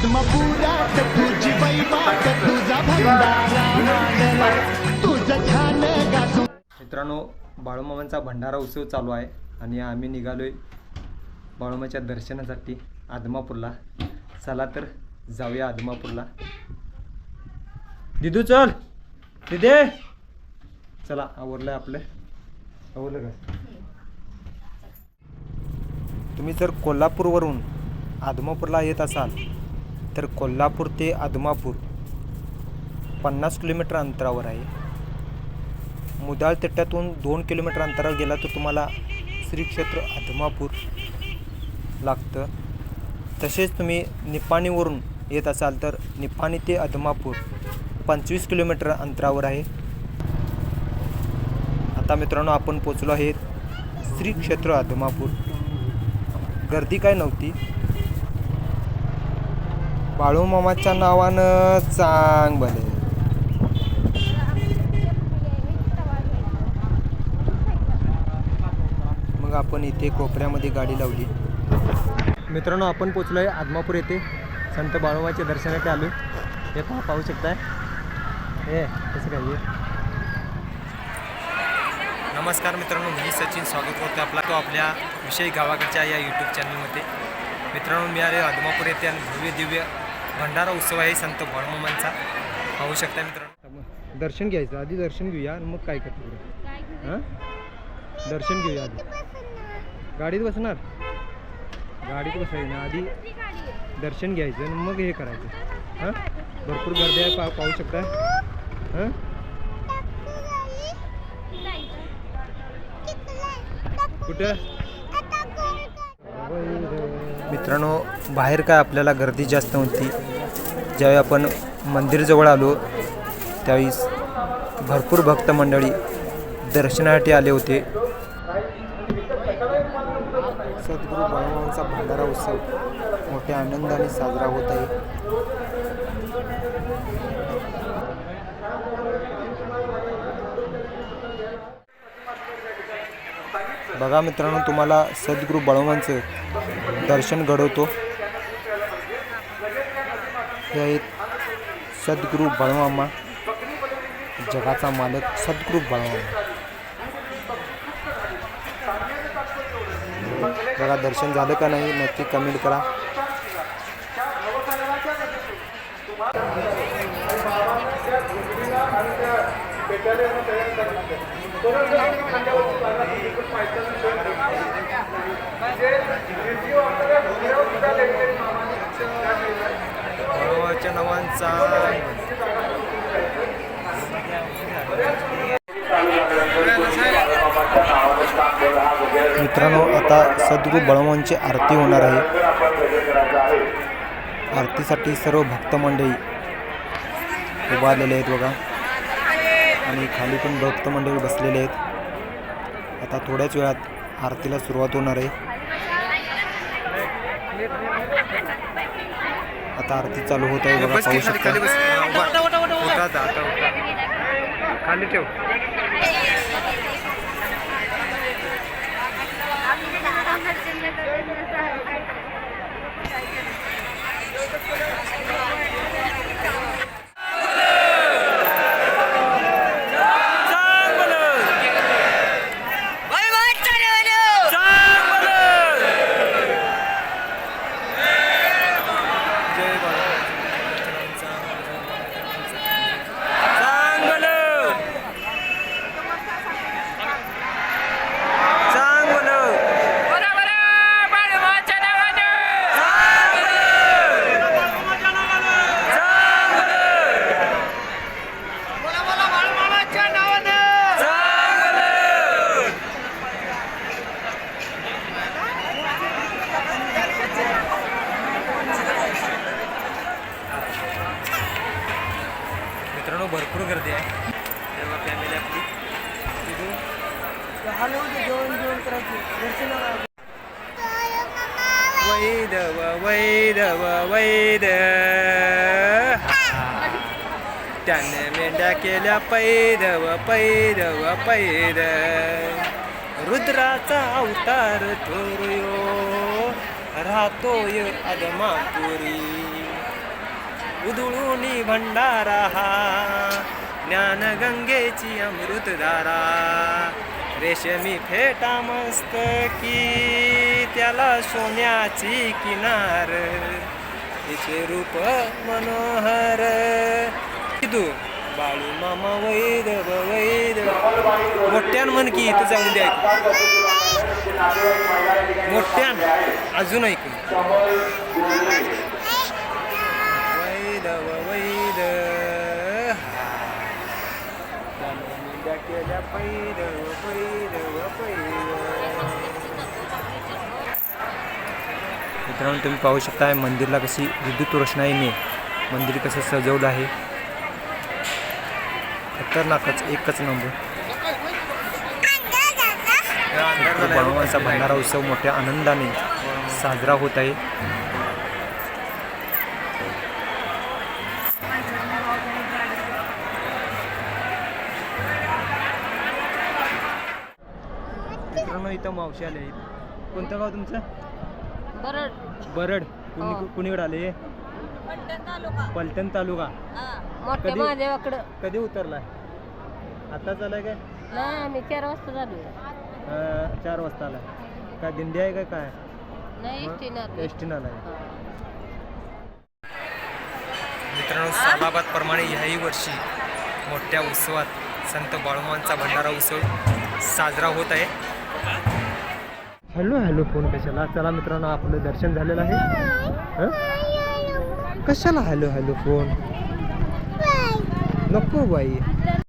तुझी तुझा भंडारा तुझं छान गाजू मित्रांनो बाळूमामांचा भंडारा उत्सव चालू आहे आणि आम्ही निघालोय बाळूमाच्या दर्शनासाठी आदमापूरला. चला तर जाऊया आदमापूरला. दिदू चल. दिदे. चला आवरलंय आपलं. आवरलं का? तुम्ही जर कोल्हापूरवरून आदमापूरला येत असाल तर कोल्हापूर ते आदमापूर. पन्नास किलोमीटर अंतरावर आहे. मुदाळ तट्ट्यातून दोन किलोमीटर अंतरावर गेला तर तुम्हाला श्री क्षेत्र आदमापूर लागतं. तसेच तुम्ही निपाणीवरून येत असाल तर निपाणी ते आदमापूर पंचवीस किलोमीटर अंतरावर आहे. आता मित्रांनो आपण पोचलो आहे श्री क्षेत्र आदमापूर. गर्दी काय नव्हती. बाळूमामाच्या नावानं चांग भले. मग आपण इथे कोपऱ्यामध्ये गाडी लावली. मित्रांनो आपण पोचलो आहे आदमापूर येथे. संत बाळोबाच्या दर्शनासाठी आलो हे पहा पाहू शकताय. हे कसं काय नमस्कार मित्रांनो मी सचिन स्वागत करतो आपला. तो आपल्या विषयी गावाकडच्या या यूट्यूब चॅनलमध्ये मित्रांनो मी आले आदमापूर येथे आणि भव्य दिव्य भंडारा उत्सव आहे संत बाळूमामांचा पाहू शकता मित्रांनो. दर्शन घ्यायचं आधी दर्शन घेऊया आणि मग काय करतो हां? दर्शन घेऊया आधी. गाडीत बसणार? गाडीत बसायचं ना आधी दर्शन घ्यायचं आणि मग हे करायचं. हां? भरपूर गर्दी आहे पा पाहू शकता. हां? कुठं? मित्रांनो बाहेर काय आपल्याला गर्दी जास्त नव्हती ज्यावेळी आपण मंदिरजवळ आलो त्यावेळी भरपूर भक्त मंडळी दर्शनासाठी आले होते. सद्गुरू बाळूमामांचा भंडारा उत्सव मोठ्या आनंदाने साजरा होत आहे. बघा मित्रांनो तुम्हाला सद्गुरू बाळूमांचं दर्शन घडवतो. हे आहेत. सद्गुरू बाळूमामा जगाचा मालक सद्गुरू बाळूमामा. बघा दर्शन झालं का नाही नक्की कमेंट करा. म्हणजे बाळूमामाच्या नावांचा. मित्रांनो आता सद्गुरू बळवंची आरती होणार आहे. आरतीसाठी सर्व भक्त मंडळी उभारलेले आहेत बघा. आणि खाली पण भक्त मंडळी बसलेले आहेत. आता थोड्याच वेळात आरतीला सुरुवात होणार आहे. आता आरती चालू होत आहे बघा पाहू शकता. खाली ठेव. भरपूर गर्दी आहे. तेव्हा फॅमिली आपली. वैदव वैदव वैद. त्याने मेंढ्या केल्या पैदव पैदव पैद. रुद्राचा अवतार थोरयो राहतोय अदमापुरी उधळूनी भंडारा हा ज्ञानगंगेची अमृतधारा रेशमी फेटा मस्तकी त्याला सोन्याची किनार. तिचे रूप मनोहर. किदू बाळू मामा वैद वैद. मोठ्यान म्हण की इथं जाऊन द्या मोठ्यान अजून ऐक वैद वैद केल्या पैद मित्रांनो तुम्ही पाहू शकता मंदिरला कशी विद्युत रोषणाईने मंदिर कसं सजवलं आहे. खतरनाकच एकच नंबर. भगवानचा भंडारा उत्सव मोठ्या आनंदाने साजरा होत आहे. इथं मावशी आले आहेत. कोणतं गाव तुमचं? बरड. बरड. कुणी हो. कुणीकडे आले? पलटण तालुका. मोठ्या कधी? महादेवाकडं. कधी उतरलाय? आता चालाय काय? नाही आम्ही चार वाजता झालो अं, चार वाजता आलाय. काय दिंडी आहे का काय? नाही इष्टीनं एस टी आलाय. मित्रांनो सालाबाद प्रमाणे ह्याही वर्षी मोठ्या उत्सवात संत बाळूमांचा भंडारा उत्सव साजरा होत आहे. हॅलो हॅलो फोन कशाला? चला मित्रांनो आपलं दर्शन झालेलं आहे. कशाला हॅलो हॅलो फोन? नको बाई.